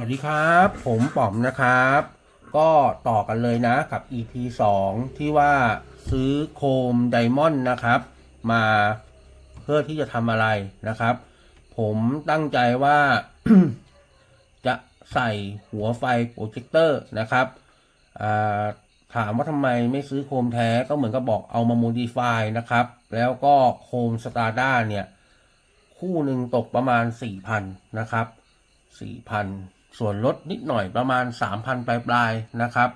วัสดีครับ ผมป๋อมนะครับ ก็ต่อกันเลยนะกับ EP 2 ที่ว่าซื้อโคมไดมอนด์นะครับ มาเพื่อที่จะทำอะไรนะครับ ผมตั้งใจว่า จะใส่หัวไฟโปรเจคเตอร์นะครับถามว่าทำไมไม่ซื้อโคมแท้ก็เหมือนกับบอกเอามาโมดิฟายนะครับ แล้วก็โคมสตาร์ด้าเนี่ย คู่หนึ่งตกประมาณ 4,000 นะครับ4,000 ส่วนลดนิดหน่อยประมาณ 3,000 ปลายๆนะครับ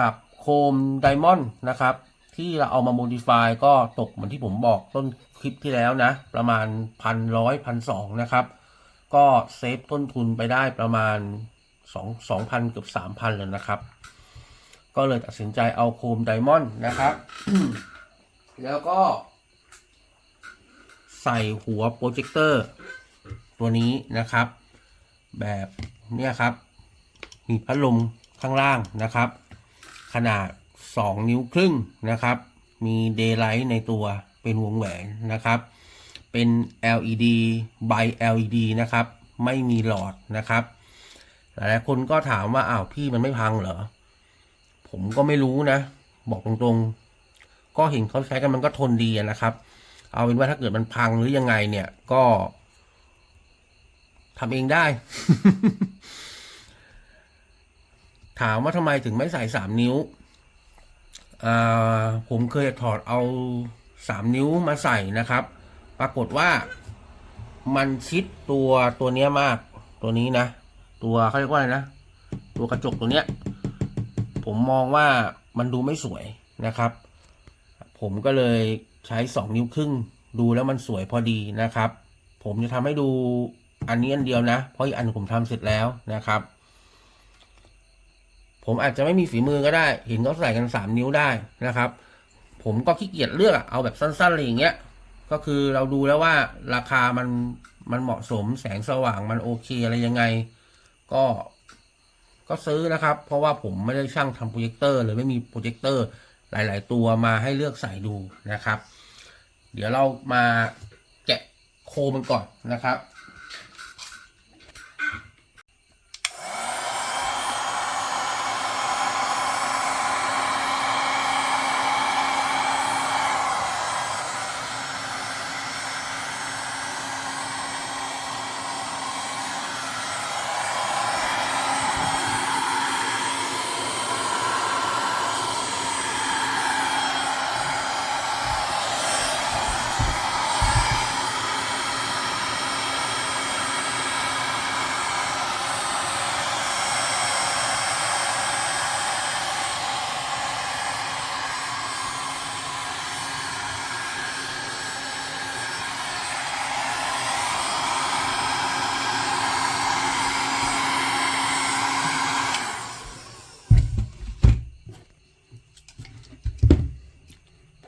กับโคมไดมอนด์นะครับ ที่เราเอามาโมดิฟายก็ตกเหมือนที่ผมบอกต้นคลิปที่แล้วนะ ประมาณพันร้อยพันสองนะครับ ก็เซฟต้นทุนไปได้ประมาณ2 2,000เกือบ3,000เลยนะครับ ก็เลยตัดสินใจเอาโคมไดมอนด์นะครับ แล้วก็ ใส่หัวโปรเจคเตอร์ ตัวนี้นะครับ แบบ เนี้ยครับ มีพัดลมข้างล่างนะครับ ขนาด 2 นิ้วครึ่งนะครับ มีเดย์ไลท์ในตัวเป็นวงแหวนนะครับ เป็น LED by LED นะครับ ไม่มีหลอดนะครับ หลายคนก็ถามว่าอ้าวพี่มันไม่พังเหรอ ผมก็ไม่รู้นะ บอกตรงๆ ก็เห็นเขาใช้กันมันก็ทนดีนะครับ เอาเป็นว่าถ้าเกิดมันพังหรือยังไงเนี่ยก็ทำเองได้ ถามว่าทำไมถึงไม่ใส่สามนิ้วอ่าผมเคยถอดเอาสามนิ้วมาใส่นะครับ ปรากฏว่ามันชิดตัวตัวเนี้ยมาก ตัวนี้นะ ตัวเขาเรียกว่าอะไรนะ ตัวกระจกตัวเนี้ย ผมมองว่ามันดูไม่สวยนะครับ ผมก็เลยใช้สองนิ้วครึ่ง ดูแล้วมันสวยพอดีนะครับ ผมจะทำให้ดูอันนี้อันเดียวนะ เพราะอีกอันผมทำเสร็จแล้วนะครับ ผมอาจจะไม่มีฝีมือก็ได้ เห็นเขาใส่กันสามนิ้วได้นะครับ ผมก็ขี้เกียจเลือกเอาแบบสั้นๆอะไรอย่างเงี้ย ก็คือเราดูแล้วว่าราคามันมันเหมาะสมแสงสว่างมันโอเคอะไรยังไง ก็ก็ซื้อนะครับ เพราะว่าผมไม่ได้ช่างทำโปรเจคเตอร์หรือไม่มีโปรเจคเตอร์หลาย ๆ ตัวมาให้เลือกใส่ดูนะครับ เดี๋ยวเรามาแกะโคมันก่อนนะครับ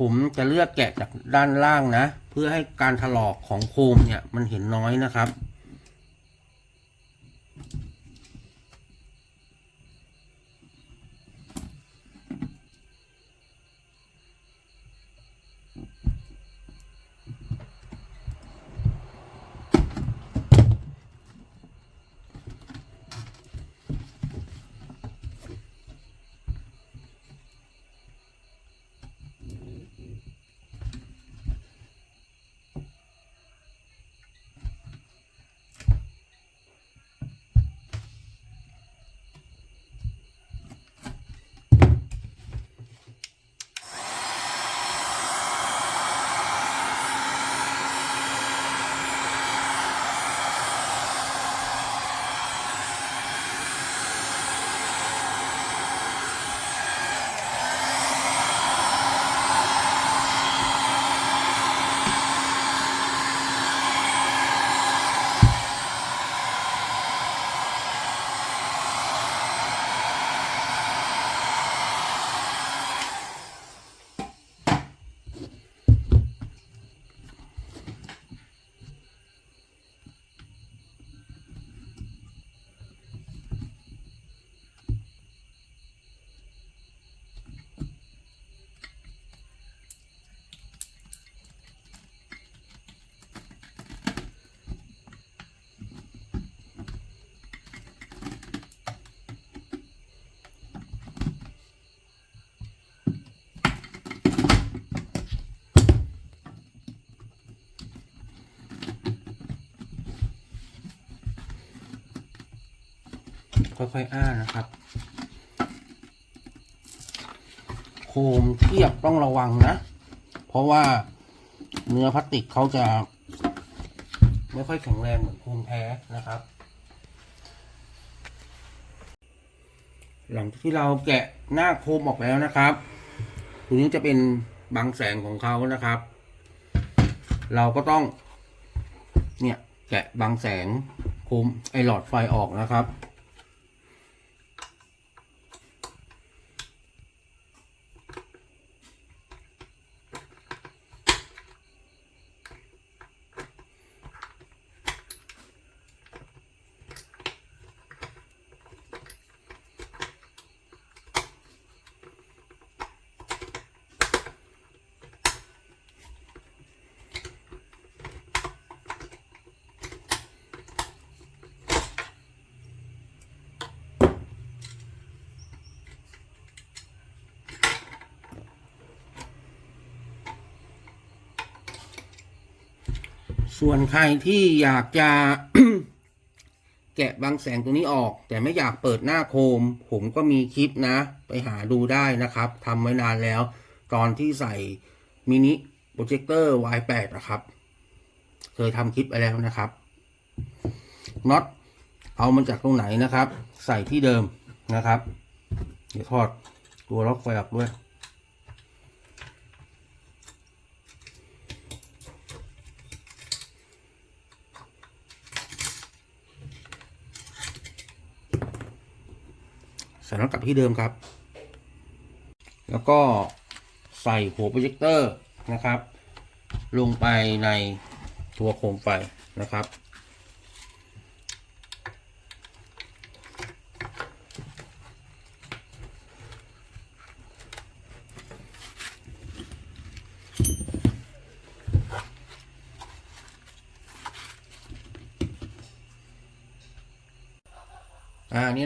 ผมจะเลือกแกะจากด้านล่างนะ เพื่อให้การถลอกของโคมเนี่ยมันเห็นน้อยนะครับ ค่อยๆอ้านะครับ โคมเทียบต้องระวังนะ เพราะว่าเนื้อพลาสติกเขาจะ ไม่ค่อยแข็งแรงเหมือนโคมแท้นะครับ หลังที่เราแกะหน้าโคมออกแล้วนะครับตัวนี้จะเป็นบางแสงของเขานะครับ เราก็ต้อง เนี่ยแกะบางแสงโคมไอหลอดไฟออกนะครับ ส่วนใครที่อยากจะ แกะบางแสงตัวนี้ออก แต่ไม่อยากเปิดหน้าโคม ผมก็มีคลิปนะ ไปหาดูได้นะครับทำไว้นานแล้ว ตอนที่ใส่มินิโปรเจคเตอร์ Y8 นะครับ เคยทำคลิปไปแล้วนะครับน็อตเอามันจากตรงไหนนะครับ ใส่ที่เดิมนะครับ เดี๋ยวทอดตัวล็อกไฟออกด้วย ใส่น้ำกลับที่เดิมครับ แล้วก็ใส่หัวโปรเจคเตอร์นะครับ ลงไปในตัวโคมไฟนะครับ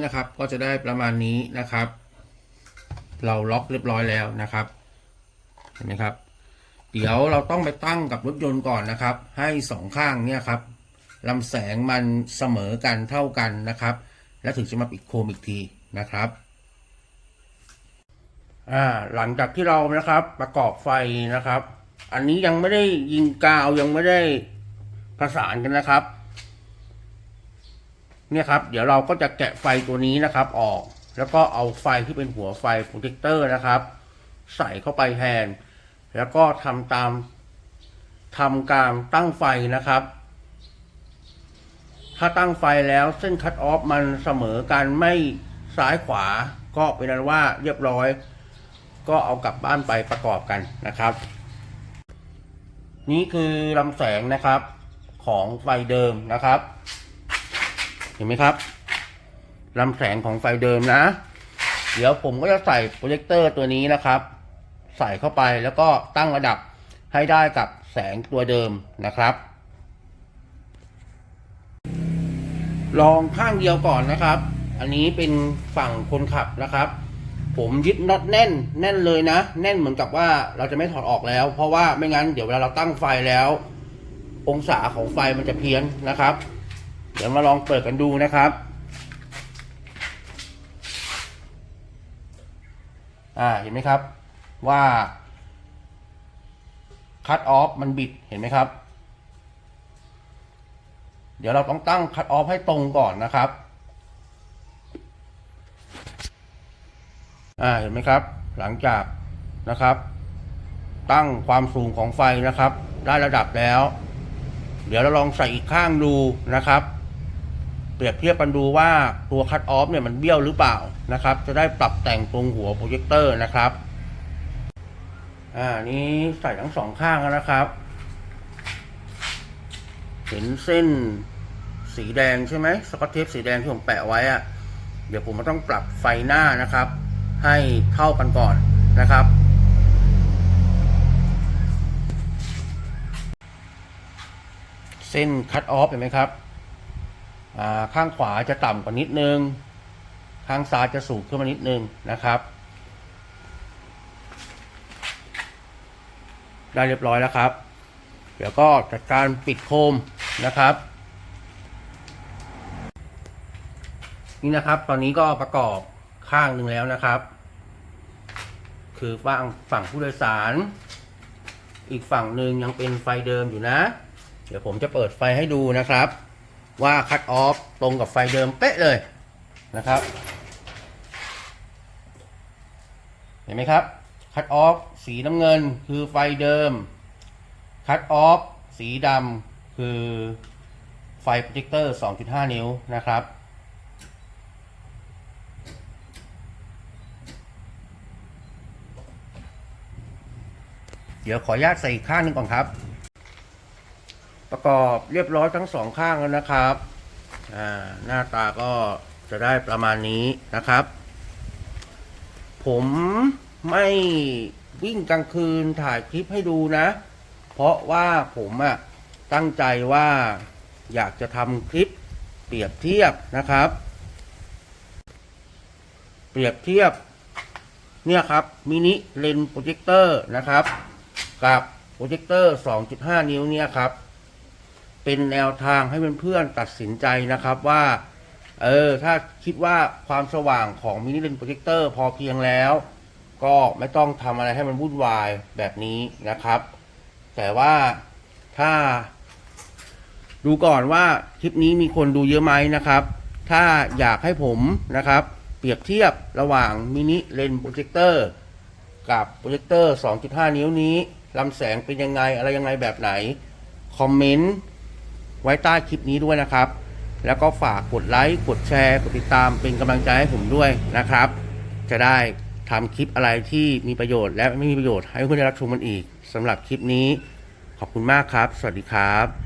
นะครับ ก็จะได้ประมาณนี้นะครับ เราล็อกเรียบร้อยแล้วนะครับ เห็นไหมครับ เดี๋ยวเราต้องไปตั้งกับรถยนต์ก่อนนะครับ ให้สองข้างเนี่ยครับลำแสงมันเสมอกันเท่ากันนะครับ แล้วถึงจะมาปิดโคมอีกทีนะครับอ่าหลังจากที่เรานะครับประกอบไฟนะครับ อันนี้ยังไม่ได้ยิงกาวยังไม่ได้ประสานกันนะครับ เนี่ยครับ เดี๋ยวเราก็จะแกะไฟตัวนี้นะครับออก แล้วก็เอาไฟที่เป็นหัวไฟโปรเจคเตอร์นะครับ ใส่เข้าไปแทน แล้วก็ทำตามทำการตั้งไฟนะครับ ถ้าตั้งไฟแล้วเส้นคัตออฟมันเสมอกันไม่ซ้ายขวา ก็เป็นนั้นว่าเรียบร้อย ก็เอากลับบ้านไปประกอบกันนะครับ นี่คือลำแสงนะครับของไฟเดิมนะครับ เห็นไหมครับลำแสงของไฟเดิมนะ เดี๋ยวผมก็จะใส่โปรเจคเตอร์ตัวนี้นะครับ ใส่เข้าไปแล้วก็ตั้งระดับให้ได้กับแสงตัวเดิมนะครับ ลองข้างเดียวก่อนนะครับ อันนี้เป็นฝั่งคนขับนะครับ ผมยึดน็อตแน่นแน่นเลยนะ แน่นเหมือนกับว่าเราจะไม่ถอดออกแล้ว เพราะว่าไม่งั้นเดี๋ยวเวลาเราตั้งไฟแล้ว องศาของไฟมันจะเพี้ยนนะครับ เดี๋ยวมาลองเปิดกันดูนะครับ อ่าเห็นไหมครับว่าคัตออฟมันบิดเห็นไหมครับ เดี๋ยวเราต้องตั้งคัตออฟให้ตรงก่อนนะครับ อ่าเห็นไหมครับ หลังจากนะครับ ตั้งความสูงของไฟนะครับ ได้ระดับแล้ว เดี๋ยวเราลองใส่อีกข้างดูนะครับ เปรียบเทียบกันดูว่าตัวคัตออฟเนี่ยมันเบี้ยวหรือเปล่านะครับ จะได้ปรับแต่งตรงหัวโปรเจคเตอร์นะครับ อ่านี้ใส่ทั้งสองข้างแล้วนะครับ เห็นเส้นสีแดงใช่ไหมสกอตเทปสีแดงที่ผมแปะไว้อะเดี๋ยวผมมาต้องปรับไฟหน้านะครับ ให้เท่ากันก่อนนะครับ เส้นคัตออฟเห็นไหมครับ ข้างขวาจะต่ำกว่านิดนึง ข้างซ้ายจะสูงขึ้นมานิดนึงนะครับ ได้เรียบร้อยแล้วครับ เดี๋ยวก็จัดการปิดโคมนะครับ นี่นะครับ ตอนนี้ก็ประกอบข้างหนึ่งแล้วนะครับ คือฝั่งฝั่งผู้โดยสาร อีกฝั่งหนึ่งยังเป็นไฟเดิมอยู่นะ เดี๋ยวผมจะเปิดไฟให้ดูนะครับ ว่าคัตออฟตรงกับไฟเดิมเป๊ะเลยนะครับ เห็นไหมครับคัตออฟสีน้ำเงินคือไฟเดิมคัตออฟสีดำคือไฟโปรเจคเตอร์ 2.5 นิ้วนะครับ เดี๋ยวขออนุญาตใส่อีกข้างหนึงก่อนครับ ประกอบเรียบร้อยทั้งสองข้างแล้วนะครับหน้าตาก็จะได้ประมาณนี้นะครับ ผมไม่วิ่งกลางคืนถ่ายคลิปให้ดูนะ เพราะว่าผมอะตั้งใจว่าอยากจะทำคลิปเปรียบเทียบนะครับ เปรียบเทียบเนี่ยครับมินิเลนโปรเจคเตอร์นะครับ กับโปรเจคเตอร์ 2.5 นิ้วเนี่ยครับ เป็นแนวทางให้เพื่อนๆตัดสินใจนะครับว่า เออ ถ้าคิดว่าความสว่างของมินิเลนโปรเจคเตอร์พอเพียงแล้ว ก็ไม่ต้องทำอะไรให้มันวุ่นวายแบบนี้นะครับ แต่ว่าถ้า ดูก่อนว่าคลิปนี้มีคนดูเยอะไหมนะครับ ถ้าอยากให้ผมนะครับ เปรียบเทียบระหว่างมินิเลนโปรเจคเตอร์กับโปรเจคเตอร์ 2.5 นิ้วนี้ลำแสงเป็นยังไงอะไรยังไงแบบไหน คอมเมนต์ ไว้ใต้คลิปนี้ด้วยนะครับ แล้วก็ฝากกดไลค์กดแชร์กดติดตามเป็นกำลังใจให้ผมด้วยนะครับ จะได้ทำคลิปอะไรที่มีประโยชน์และไม่มีประโยชน์ให้เพื่อนได้รับชมมันอีกสำหรับคลิปนี้ ขอบคุณมากครับ สวัสดีครับ